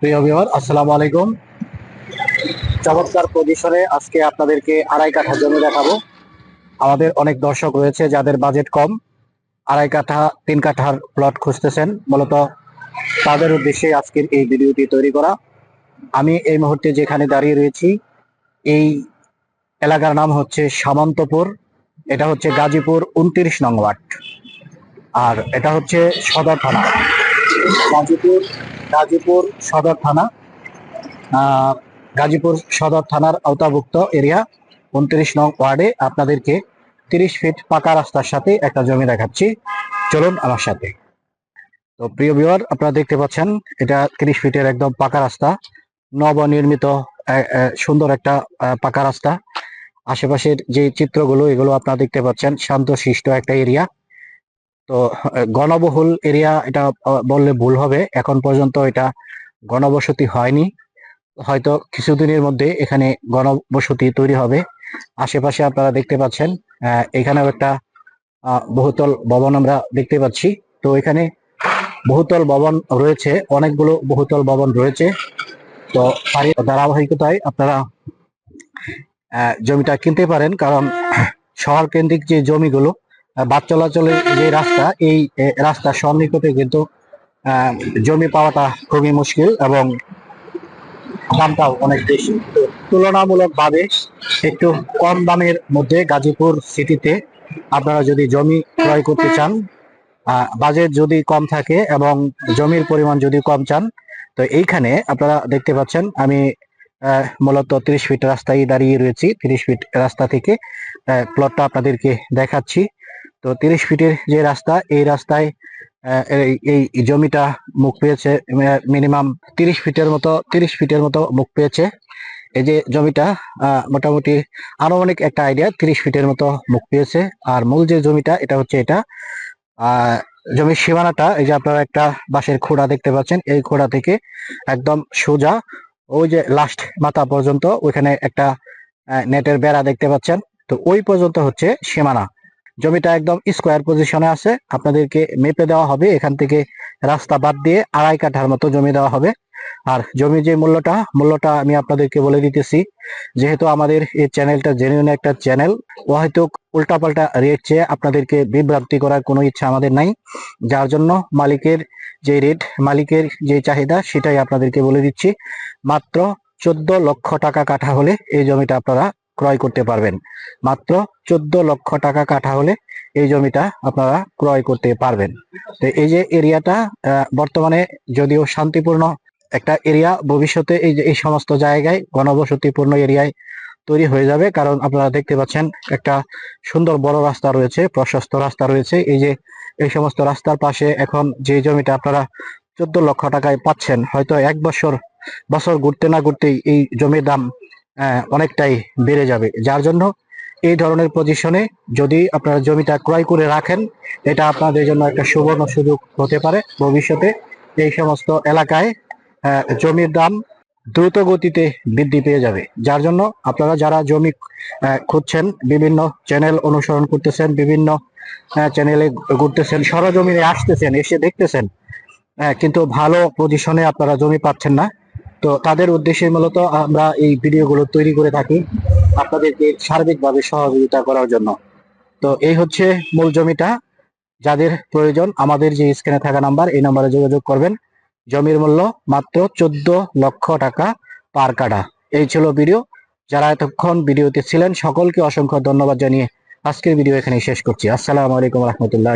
প্রিয় ভিউয়ার আসসালামু আলাইকুম। চমৎকার পজিশনে আজকে আপনাদেরকে আড়াই কাঠা জমি দেখাবো। আমাদের অনেক দর্শক রয়েছে যাদের বাজেট কম। আড়াই কাঠা, তিন কাঠার প্লট খুঁজতেছেন। মূলত তাদের উদ্দেশ্যে আজকের এই ভিডিওটি তৈরি করা। আমি এই মুহূর্তে যেখানে দাঁড়িয়ে রয়েছি, এই এলাকার নাম হচ্ছে সামন্তপুর। এটা হচ্ছে গাজীপুর উনত্রিশ নং ওয়ার্ড। আর এটা হচ্ছে সদর থানা। গাজীপুর গাজীপুর সদর থানা গাজীপুর সদর থানার আওতাভুক্ত এরিয়া, উনত্রিশ নং ওয়ার্ডে আপনাদেরকে তিরিশ ফিট পাকা রাস্তার সাথে একটা জমি দেখাচ্ছি। চলুন আমার সাথে। তো প্রিয় বিওয়ার আপনারা দেখতে পাচ্ছেন, এটা তিরিশ ফিটের একদম পাকা রাস্তা, নবনির্মিত সুন্দর একটা পাকা রাস্তা। আশেপাশের যে চিত্রগুলো, এগুলো আপনারা দেখতে পাচ্ছেন, শান্তশিষ্ট একটা এরিয়া। তো গণবহুল এরিয়া এটা বললে ভুল হবে। এখন পর্যন্ত এটা গণবসতি হয়নি। হয়তো কিছুদিনের মধ্যে এখানে গণবসতি তৈরি হবে। আশেপাশে আপনারা দেখতে পাচ্ছেন এখানেও একটা বহুতল ভবন আমরা দেখতে পাচ্ছি। তো এখানে বহুতল ভবন রয়েছে, অনেকগুলো বহুতল ভবন রয়েছে। তো ধারাবাহিকতায় আপনারা জমিটা কিনতে পারেন। কারণ শহর কেন্দ্রিক যে জমিগুলো বাস চলাচলের যে রাস্তা এই এ, রাস্তার সন্নিকটে কিন্তু জমি পাওয়াটা খুবই মুশকিল এবং দামটাও অনেক বেশি। তো তুলনামূলক ভাবে একটু কম দামের মধ্যে গাজীপুর সিটিতে আপনারা যদি জমি ক্রয় করতে চান বাজেট যদি কম থাকে এবং জমির পরিমাণ যদি কম চান তো এইখানে আপনারা দেখতে পাচ্ছেন আমি মূলত তিরিশ ফিট রাস্তায় দাঁড়িয়ে রয়েছি। তিরিশ ফিট রাস্তা থেকে প্লটটা আপনাদেরকে দেখাচ্ছি। তো তিরিশ ফিটের যে রাস্তা, এই রাস্তায় এই- জমিটা মুখ পেয়েছে মিনিমাম তিরিশ ফিটের মতো, তিরিশ ফিটের মতো মুখ পেয়েছে। এই যে জমিটা মোটামুটি আনুমানিক একটা আইডিয়া তিরিশ ফিটের মতো মুখ পেয়েছে। আর মূল যে জমিটা, এটা হচ্ছে এটা। জমির সীমানাটা, এই যে আপনারা একটা বাঁশের খোড়া দেখতে পাচ্ছেন, এই খোড়া থেকে একদম সোজা ওই যে লাস্ট মাথা পর্যন্ত ওইখানে একটা নেটের বেড়া দেখতে পাচ্ছেন। তো ওই পর্যন্ত হচ্ছে সীমানা। জমিটা একদম স্কোয়ার পজিশনে আছে। আপনাদেরকে মেপে দেওয়া হবে। এখান থেকে রাস্তা বাদ দিয়ে আড়াই কাঠার মতো জমি দেওয়া হবে। আর জমির যে মূল্যটা মূল্যটা আমি আপনাদেরকে বলে দিতেছি। যেহেতু আমাদের এই চ্যানেলটা জেনুইন একটা চ্যানেল, ও হয়তো উল্টাপাল্টা রেট চেয়ে আপনাদেরকে বিভ্রান্তি করার কোনো ইচ্ছা আমাদের নাই। যার জন্য মালিকের যে রেট মালিকের যে চাহিদা, সেটাই আপনাদেরকে বলে দিচ্ছি। মাত্র চোদ্দ লক্ষ টাকা কাঠা হলে এই জমিটা আপনারা ক্রয় করতে পারবেন। মাত্র চোদ্দ লক্ষ টাকা কাঠা হলে এই জমিটা আপনারা ক্রয় করতে পারবেন। তো এই যে এরিয়াটা বর্তমানে যদিও শান্তিপূর্ণ একটা এরিয়া, ভবিষ্যতে এই যে, এই সমস্ত জায়গায় গণবসতিপূর্ণ এরিয়ায় তৈরি হয়ে যাবে। কারণ আপনারা দেখতে পাচ্ছেন একটা সুন্দর বড় রাস্তা রয়েছে, প্রশস্ত রাস্তা রয়েছে। এই যে, এই সমস্ত রাস্তার পাশে এখন যে জমিটা আপনারা চোদ্দ লক্ষ টাকায় পাচ্ছেন, হয়তো এক বছর বছর ঘুরতে না ঘুরতেই এই জমির দাম অনেকটাই বেড়ে যাবে। যার জন্য এই ধরনের পজিশনে যদি আপনারা জমিটা ক্রয় করে রাখেন, এটা আপনাদের জন্য একটা সুবর্ণ সুযোগ হতে পারে। ভবিষ্যতে এই সমস্ত এলাকায় জমির দাম দ্রুত গতিতে বৃদ্ধি পেয়ে যাবে। যার জন্য আপনারা যারা জমি খুঁজছেন, বিভিন্ন চ্যানেল অনুসরণ করতেছেন, বিভিন্ন চ্যানেলে ঘুরতেছেন, সরজমিনে আসতেছেন, এসে দেখতেছেন কিন্তু ভালো পজিশনে আপনারা জমি পাচ্ছেন না। তো তাদের উদ্দেশ্যে মূলত আমরা এই ভিডিওগুলো তৈরি করে থাকি আপনাদেরকে সার্বিকভাবে সহযোগিতা করার জন্য। তো এই হচ্ছে মূল জমিটা। যাদের প্রয়োজন আমাদের যে স্ক্রিনে থাকা নাম্বার, এই নাম্বারে যোগাযোগ করবেন। জমির মূল্য মাত্র চোদ্দ লক্ষ টাকা পার কাটা এই ছিল ভিডিও। যারা এতক্ষণ ভিডিওতে ছিলেন, সকলকে অসংখ্য ধন্যবাদ জানিয়ে আজকের ভিডিও এখানে শেষ করছি। আসসালামু আলাইকুম রহমতুল্লাহ